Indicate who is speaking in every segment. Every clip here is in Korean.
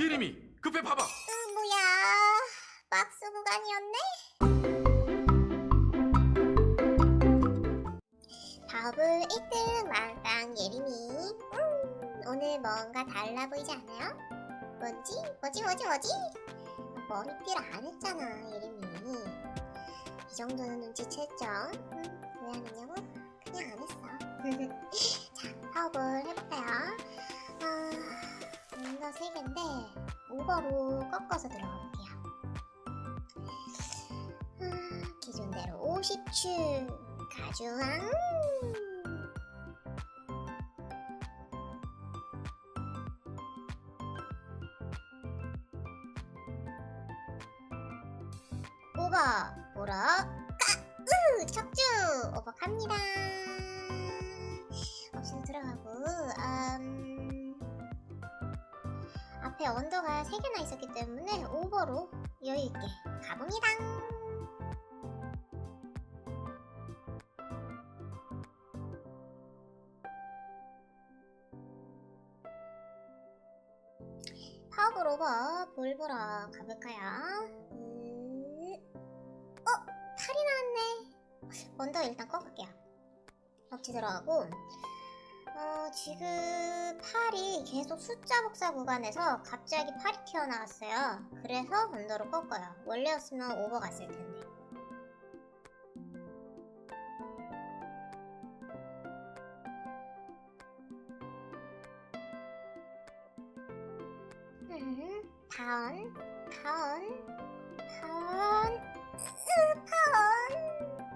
Speaker 1: 예림이 급해 봐봐
Speaker 2: 으, 뭐야 박스 구간이었네 버블 1등 망땅 예림이 음, 오늘 뭔가 달라 보이지 않아요? 뭐지? 뭐지 뭐지 뭐지? 머리띠를 안 했잖아 예림이 이 정도는 눈치챘죠? 음, 왜 안 했냐고? 그냥 안 했어 자 파워볼 해볼까요? 아, 뭔가 3개인데 오버로 꺾어서 들어가 볼게요. 아, 기존대로 50출 가져왕. 오버 보러 까으 척주 오버 갑니다. 앞에 언더가 3개나 있었기 때문에 오버로 여유있게 가봅니다. 파워볼 오버 볼 보러 가볼까요? 음... 어? 팔이 나왔네. 언더 일단 꺾을게요. 업체 들어가고 어, 지금 팔이 계속 숫자 복사 구간에서 갑자기 팔이 튀어나왔어요. 그래서 언더로 꺾어요. 원래였으면 오버 갔을 텐데. 음, 파원, 파원, 으, 파원.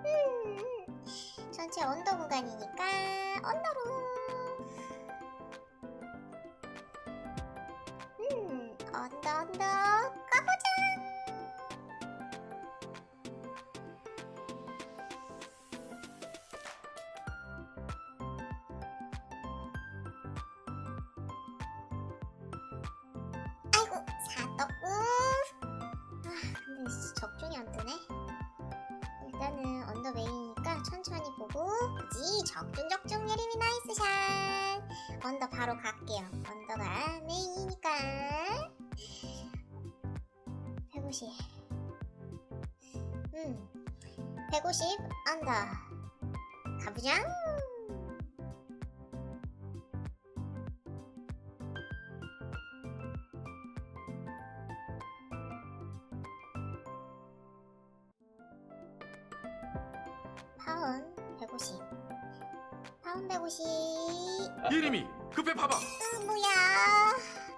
Speaker 2: 음, 전체 언더 구간이니까 언더로. 언더 언더 가보자. 아이고 사떡구. 아 근데 씨, 적중이 안 뜨네. 일단은 언더 메인이니까 천천히 보고 그지 적중 적중 예림이 나이스 샷. 언더 바로 갈게요. 언더가 메인이니까 150. 음, 150 언더 가보자. 파운 150. 파운 150.
Speaker 1: 예림이 급해 봐봐
Speaker 2: 으, 뭐야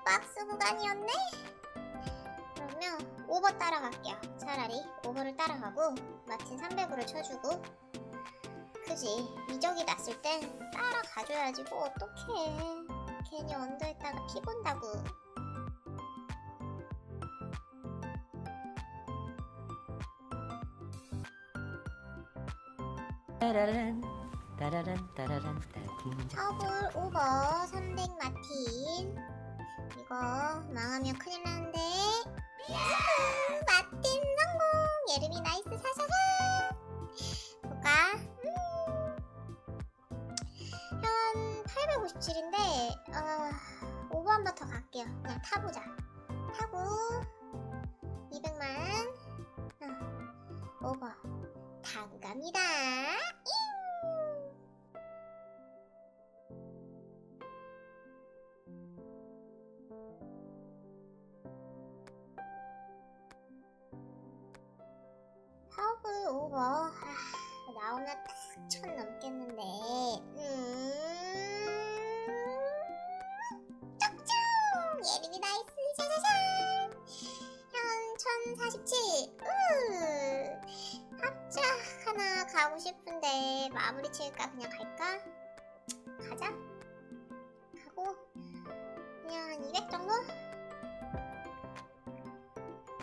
Speaker 2: 박스 구간이었네? 그러면 오버 따라갈게요. 차라리 오버를 따라가고 마틴 300으로 쳐주고. 그지? 이적이 났을 땐 따라가줘야지 뭐 어떡해. 괜히 언더했다가 피 본다고.
Speaker 3: 따라란 따라란 따라란 따라란
Speaker 2: 오버 300 마틴. 이거 망하면 큰일 나 57인데 어, 5번부터 갈게요. 그냥 타보자. 타고 200만. 어, 5번 다음 갑니다. 잉! 가고 싶은데 마무리 칠까 그냥 갈까? 가자. 가고 그냥 한200 정도?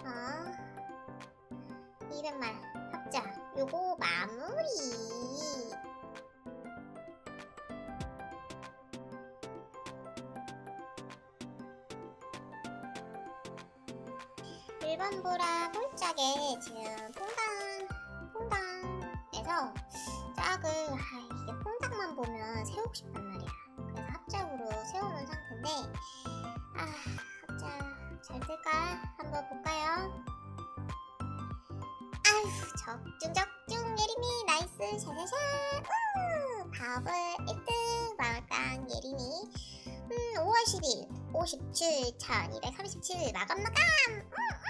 Speaker 2: 어. 200만 합작. 요거 마무리. 일반 보라 홀짝에 지금 짝을 아 이게 퐁당만 보면 세우고 싶단 말이야. 그래서 합작으로 세우는 상태인데 아 합작 뜰까? 한번 볼까요? 아휴 적중 적중 예림이 나이스 샤샤샤 우 바블 1등 마을당 예림이 음 5월 10일 57,237 마감 마감 음, 음.